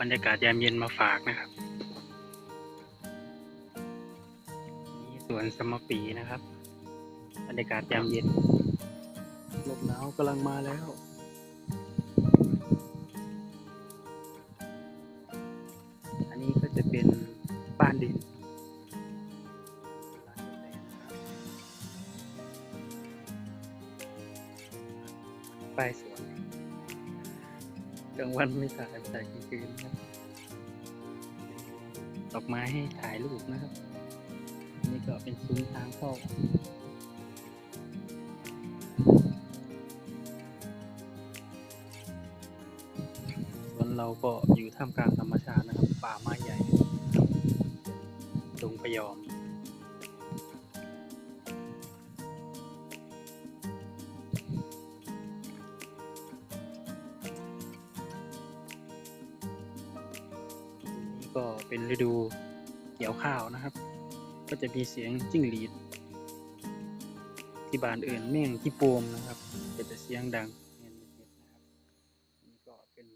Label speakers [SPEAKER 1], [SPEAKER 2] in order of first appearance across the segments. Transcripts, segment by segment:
[SPEAKER 1] บรรยากาศยามเย็นมาฝากนะครับนี่สวนสมปีนะครับ บรรยากาศยามเย็นลมหนาวกำลังมาแล้วอันนี้ก็จะเป็นบ้านดินร้านกาแฟนะครับป้ายสวน กลางวันไม่ถ่ายถ่ายกลางคืนครับดอกไม้ให้ถ่ายรูปนะครับ นี่ก็เป็นซุ้มทางเข้าส่วนเราก็อยู่ท่ามกลางธรรมชาตินะ ก็เป็นฤดูเกี่ยวข้าวนะครับ ก็จะมีเสียงจิ้งหรีด ที่บ้านอื่นแม่งที่โปมนะครับก็จะเสียงดังเงียบๆนะครับนี่ก็เป็น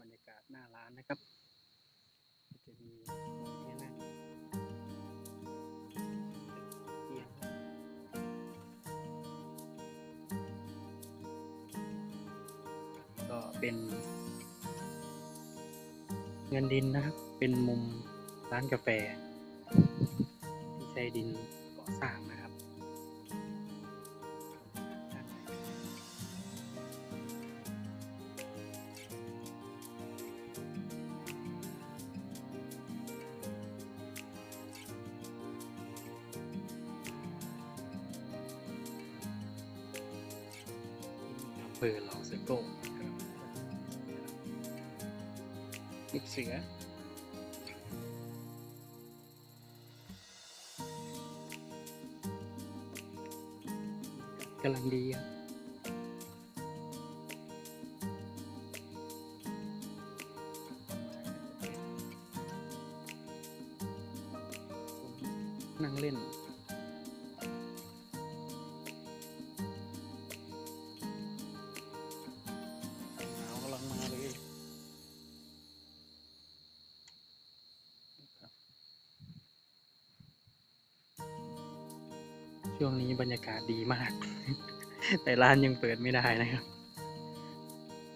[SPEAKER 1] บรรยากาศหน้าร้านนะครับก็จะมีมุมให้นั่งเตียงก็เป็น เงินดินนะครับ เป็นมุมร้านกาแฟ ที่ใช้ดินก่อสร้างนะครับอำเภอเหล่าเสือโก้ ครับลูกเช่วงนี้บรรยากาศดีมาก แต่ร้านยังเปิดไม่ได้นะครับ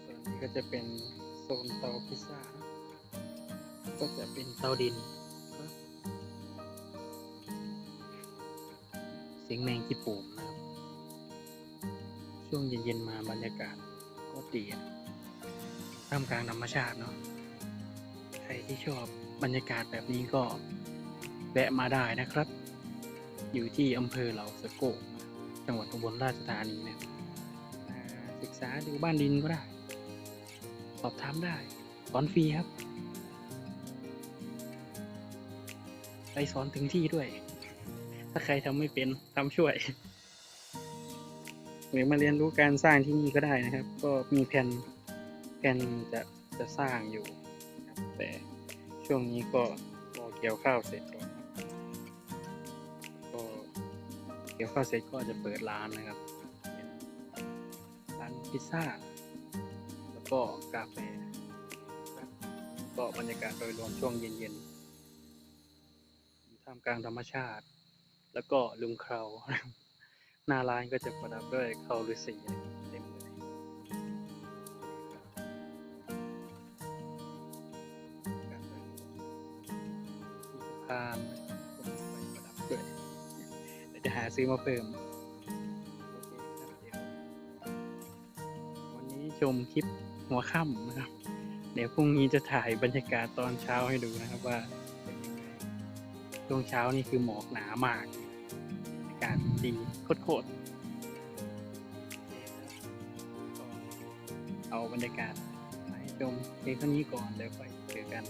[SPEAKER 1] ส่วนนี้ก็จะเป็นโซนเตาพิซซ่า ก็จะเป็นเตาดิน เสียงแมงที่ปูมนะครับ ช่วงเย็นๆมาบรรยากาศก็ดีท่ามกลางธรรมชาติเนาะ ใครที่ชอบบรรยากาศแบบนี้ก็แวะมาได้นะครับ อยู่ที่อำเภอเหล่าสะโกกจังหวัดอุบลราชธานีนะครับศึกษาดูบ้านดินก็ได้ สอบถามได้ สอนฟรีครับ ไปสอนถึงที่ด้วย ถ้าใครทำไม่เป็นทำช่วย หรือมาเรียนรู้การสร้างที่นี่ก็ได้นะครับ ก็มีแผนแผนจะจะสร้างอยู่แต่ช่วงนี้ก็รอเกี่ยวข้าวเสร็จก่อน เกี่ยวข้าวเสร็จก็จะเปิดร้านนะครับร้านพิซซ่า แล้วก็กาแฟก็บรรยากาศโดยรวมช่วงเย็นๆท่ามกลางธรรมชาติ แล้วก็ลุมเคราหน้าร้านก็จะประดับด้วยเขาฤาษี ซื้อมาเพิ่ม วันนี้ชมคลิปหัวค่ำนะครับ เดี๋ยวพรุ่งนี้จะถ่ายบรรยากาศตอนเช้าให้ดูนะครับว่าเป็นยังไงช่วงเช้านี่คือหมอกหนามากบรรยากาศดีโคตรๆเอาบรรยากาศให้ชมเพียงเท่านี้ก่อนเดี๋ยวค่อยเจอกัน